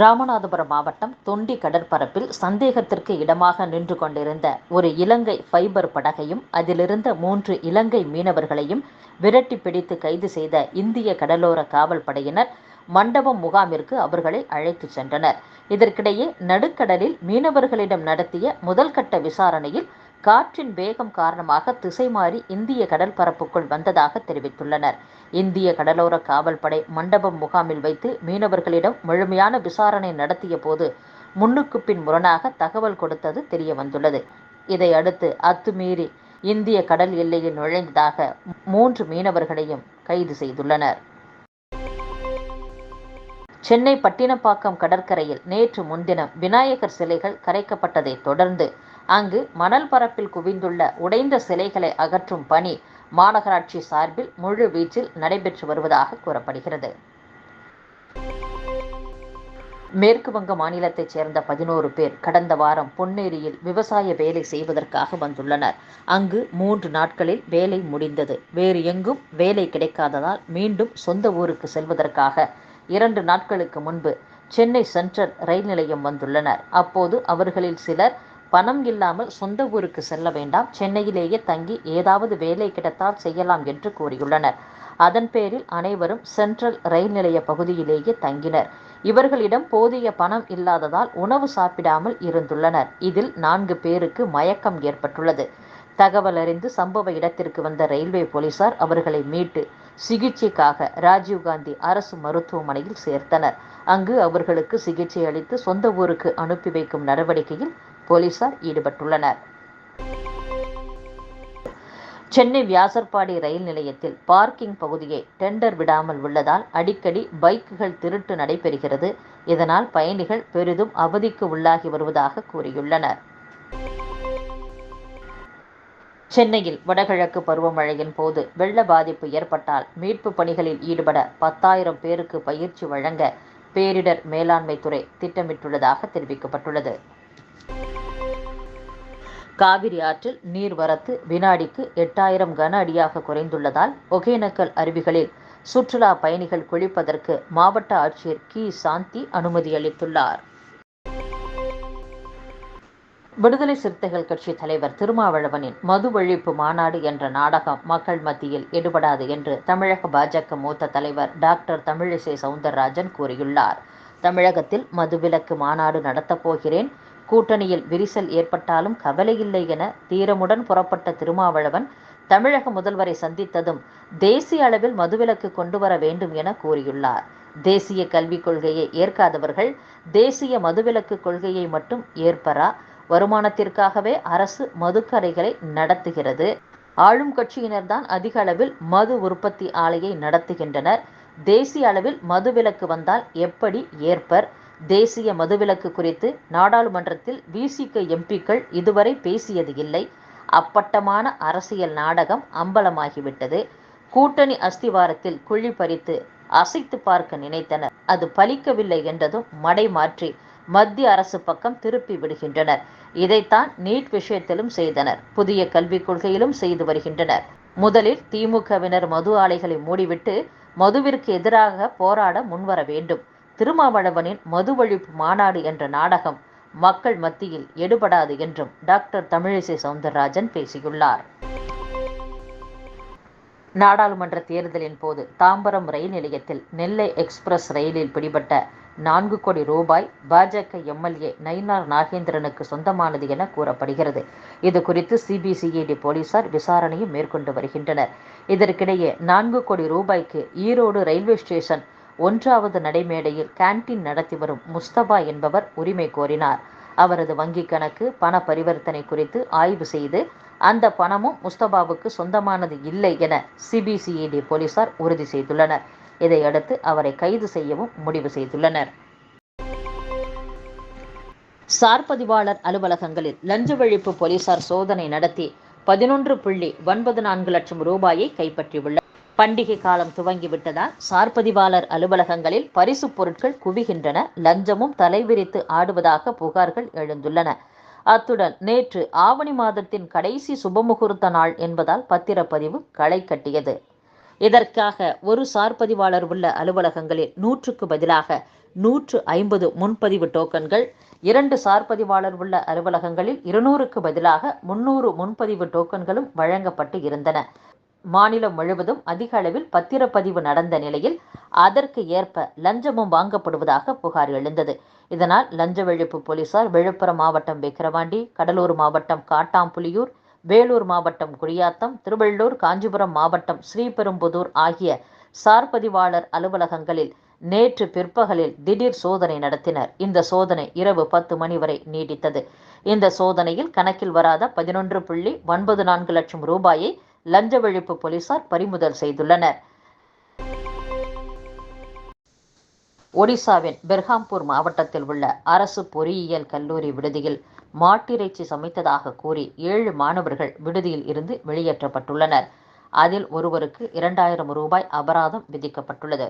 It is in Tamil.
ராமநாதபுரம் மாவட்டம் தொண்டி கடற்பரப்பில் சந்தேகத்திற்கு இடமாக நின்று கொண்டிருந்த ஒரு இலங்கை ஃபைபர் படகையும் அதிலிருந்த மூன்று இலங்கை மீனவர்களையும் விரட்டி பிடித்து கைது செய்த இந்திய கடலோர காவல் படையினர் மண்டபம் முகாமிற்கு அவர்களை அழைத்துச் சென்றனர். இதற்கிடையே நடுக்கடலில் மீனவர்களிடம் நடத்திய முதல்கட்ட விசாரணையில் காற்றின் வேகம் காரணமாக திசை மாறி இந்திய கடற்பரப்புக்குள் வந்ததாக தெரிவித்துள்ளனர். இந்திய கடலோர காவல்படை மண்டபம் முகாமில் வைத்து மீனவர்களிடம் முழுமையான விசாரணை நடத்திய போது முன்னுக்கு பின் முரணாக தகவல் கொடுத்தது தெரிய வந்துள்ளது இதையடுத்து அத்துமீறி இந்திய கடல் எல்லையில் நுழைந்ததாக மூன்று மீனவர்களையும் கைது செய்துள்ளனர். சென்னை பட்டினப்பாக்கம் கடற்கரையில் நேற்று முன்தினம் விநாயகர் சிலைகள் கரைக்கப்பட்டதை தொடர்ந்து அங்கு மணல் பரப்பில் குவிந்துள்ள உடைந்த சிலைகளை அகற்றும் பணி மாநகராட்சி சார்பில் முழு வீச்சில் நடைபெற்று வருவதாக கூறப்படுகிறது. மேற்கு வங்க மாநிலத்தைச் சேர்ந்த பதினோரு பேர் கடந்த வாரம் பொன்னேரியில் விவசாய வேலை செய்வதற்காக வந்துள்ளனர். அங்கு மூன்று நாட்களில் வேலை முடிந்தது. வேறு எங்கும் வேலை கிடைக்காததால் மீண்டும் சொந்த ஊருக்கு செல்வதற்காக இரண்டு நாட்களுக்கு முன்பு சென்னை சென்ட்ரல் ரயில் நிலையம் வந்துள்ளனர். அப்போது அவர்களில் சிலர் பணம் இல்லாமல் சொந்த ஊருக்கு செல்ல வேண்டாம் சென்னையிலேயே தங்கி ஏதாவது வேலை கிடைத்தால் செய்யலாம் என்று கூறியுள்ளனர். அதன் பேரில் அனைவரும் சென்ட்ரல் ரயில் நிலைய பகுதியிலேயே தங்கினர். இவர்களிடம் போதிய பணம் இல்லாததால் உணவு சாப்பிடாமல் இருந்துள்ளனர். இதில் நான்கு பேருக்கு மயக்கம் ஏற்பட்டுள்ளது. தகவல் அறிந்து சம்பவ இடத்திற்கு வந்த ரயில்வே போலீசார் அவர்களை மீட்டு சிகிச்சைக்காக ராஜீவ்காந்தி அரசு மருத்துவமனையில் சேர்த்தனர். அங்கு அவர்களுக்கு சிகிச்சை அளித்து சொந்த ஊருக்கு அனுப்பி வைக்கும் நடவடிக்கையில் போலீசார் ஈடுபட்டுள்ளனர். சென்னை வியாசர்பாடி ரயில் நிலையத்தில் பார்க்கிங் பகுதியை டெண்டர் விடாமல் உள்ளதால் அடிக்கடி பைக்குகள் திருட்டு நடைபெறுகிறது. இதனால் பயணிகள் பெரிதும் அவதிக்கு உள்ளாகி வருவதாக கூறியுள்ளனர். சென்னையில் வடகிழக்கு பருவமழையின் போது வெள்ள பாதிப்பு ஏற்பட்டால் மீட்பு பணிகளில் ஈடுபட பத்தாயிரம் பேருக்கு பயிற்சி வழங்க பேரிடர் மேலாண்மை துறை திட்டமிட்டுள்ளதாக தெரிவிக்கப்பட்டுள்ளது. காவிரி ஆற்றில் நீர்வரத்து வினாடிக்கு எட்டாயிரம் கன அடியாக குறைந்துள்ளதால் ஒகேனக்கல் அருவிகளில் சுற்றுலா பயணிகள் குளிப்பதற்கு மாவட்ட ஆட்சியர் கி. சாந்தி அனுமதி அளித்துள்ளார். விடுதலை சிறுத்தைகள் கட்சி தலைவர் திருமாவளவனின் மது ஒழிப்பு மாநாடு என்ற நாடகம் மக்கள் மத்தியில் எடுபடாது என்று தமிழக பாஜக மூத்த தலைவர் டாக்டர் தமிழிசை சவுந்தரராஜன் கூறியுள்ளார். தமிழகத்தில் மதுவிலக்கு மாநாடு நடத்தப் போகிறேன். கூட்டணியில் விரிசல் ஏற்பட்டாலும் கவலையில்லை என தீரமுடன் புறப்பட்ட திருமாவளவன் தமிழக முதல்வரை சந்தித்ததும் தேசிய அளவில் மதுவிலக்கு கொண்டு வர வேண்டும் என கூறியுள்ளார். தேசிய கல்விக் கொள்கையை ஏற்காதவர்கள் தேசிய மதுவிலக்கு கொள்கையை மட்டும் ஏற்பரா வருமானத்திற்காகவே அரசு மதுக்கடைகளை நடத்துகிறது. ஆளும் கட்சியினர் தான் அதிக அளவில் மது உற்பத்தி ஆலையை நடத்துகின்றனர். தேசிய அளவில் மதுவிலக்கு வந்தால் எப்படி ஏற்பர்? தேசிய மதுவிலக்கு குறித்து நாடாளுமன்றத்தில் விசிக எம்பிக்கள் இதுவரை பேசியது இல்லை. அப்பட்டமான அரசியல் நாடகம் அம்பலமாகிவிட்டது. கூட்டணி அஸ்திவாரத்தில் குழி பறித்து அசைத்து பார்க்க நினைத்தனர். அது பலிக்கவில்லை என்றதும் மடை மாற்றி மத்திய அரசு பக்கம் திருப்பி விடுகின்றனர். இதைத்தான் நீட் விஷயத்திலும் செய்தனர். புதிய கல்விக் கொள்கையிலும் செய்து வருகின்றனர். முதலில் திமுகவினர் மது ஆலைகளை மூடிவிட்டு மதுவிற்கு எதிராக போராட முன்வர வேண்டும். திருமாவளவனின் மது ஒழிப்பு மாநாடு என்ற நாடகம் மக்கள் மத்தியில் எடுபடாது என்றும் டாக்டர் தமிழிசை சவுந்தரராஜன் பேசியுள்ளார். நாடாளுமன்ற தேர்தலின் போது தாம்பரம் ரயில் நிலையத்தில் நெல்லை எக்ஸ்பிரஸ் ரயிலில் பிடிபட்ட நான்கு கோடி ரூபாய் பாஜக எம்எல்ஏ நயினார் நாகேந்திரனுக்கு சொந்தமானது என கூறப்படுகிறது. இது குறித்து சிபிசிஐடி போலீசார் விசாரணையும் மேற்கொண்டு வருகின்றனர். இதற்கிடையே நான்கு கோடி ரூபாய்க்கு ஈரோடு ரயில்வே ஸ்டேஷன் ஒன்றாவது நடைமேடையில் கேன்டீன் நடத்தி வரும் முஸ்தபா என்பவர் உரிமை கோரினார். அவரது வங்கிக் கணக்கு பண பரிவர்த்தனை குறித்து ஆய்வு செய்து அந்த பணமும் முஸ்தபாவுக்கு சொந்தமானது இல்லை என சிபிசிஐடி போலீசார் உறுதி செய்துள்ளனர். இதையடுத்து அவரை கைது செய்யவும் முடிவு செய்துள்ளனர். சார் பதிவாளர் அலுவலகங்களில் லஞ்ச ஒழிப்பு போலீசார் சோதனை நடத்தி பதினொன்று புள்ளி ஒன்பது நான்கு லட்சம் ரூபாயை கைப்பற்றியுள்ளார் பண்டிகை காலம் துவங்கிவிட்டதால் சார்பதிவாளர் அலுவலகங்களில் பரிசு பொருட்கள் குவிகின்றன லஞ்சமும் தலைவிரித்து ஆடுவதாக புகார்கள் எழுந்துள்ளன. அத்துடன் நேற்று ஆவணி மாதத்தின் கடைசி சுபமுகூர்த்த நாள் என்பதால் பத்திரப்பதிவு களை கட்டியது. இதற்காக ஒரு சார் பதிவாளர் உள்ள அலுவலகங்களில் நூற்றுக்கு பதிலாக நூற்று ஐம்பது முன்பதிவு டோக்கன்கள் இரண்டு சார் பதிவாளர் உள்ள அலுவலகங்களில் இருநூறுக்கு பதிலாக முன்னூறு முன்பதிவு டோக்கன்களும் வழங்கப்பட்டு இருந்தன. மாநிலம் முழுவதும் அதிக அளவில் பத்திரப்பதிவு நடந்த நிலையில் அதற்கு ஏற்ப லஞ்சமும் வாங்கப்படுவதாக புகார் எழுந்தது. இதனால் லஞ்ச ஒழிப்பு போலீசார் விழுப்புரம் மாவட்டம் விக்கிரவாண்டி கடலூர் மாவட்டம் காட்டாம்புலியூர் வேலூர் மாவட்டம் குடியாத்தம் திருவள்ளூர் காஞ்சிபுரம் மாவட்டம் ஸ்ரீபெரும்புதூர் ஆகிய சார் பதிவாளர் அலுவலகங்களில் நேற்று பிற்பகலில் திடீர் சோதனை நடத்தினர். இந்த சோதனை இரவு பத்து மணி வரை நீடித்தது. இந்த சோதனையில் கணக்கில் வராத பதினொன்று புள்ளி ஒன்பது நான்கு லட்சம் ரூபாயை லஞ்ச ஒழிப்பு போலீசார் பறிமுதல் செய்துள்ளனர். ஒடிசாவின் பெர்ஹாம்பூர் மாவட்டத்தில் உள்ள அரசு பொறியியல் கல்லூரி விடுதியில் மாட்டிறைச்சி சமைத்ததாக கூறி ஏழு மாணவர்கள் விடுதியில் இருந்து வெளியேற்றப்பட்டுள்ளனர். அதில் ஒருவருக்கு இரண்டாயிரம் ரூபாய் அபராதம் விதிக்கப்பட்டுள்ளது.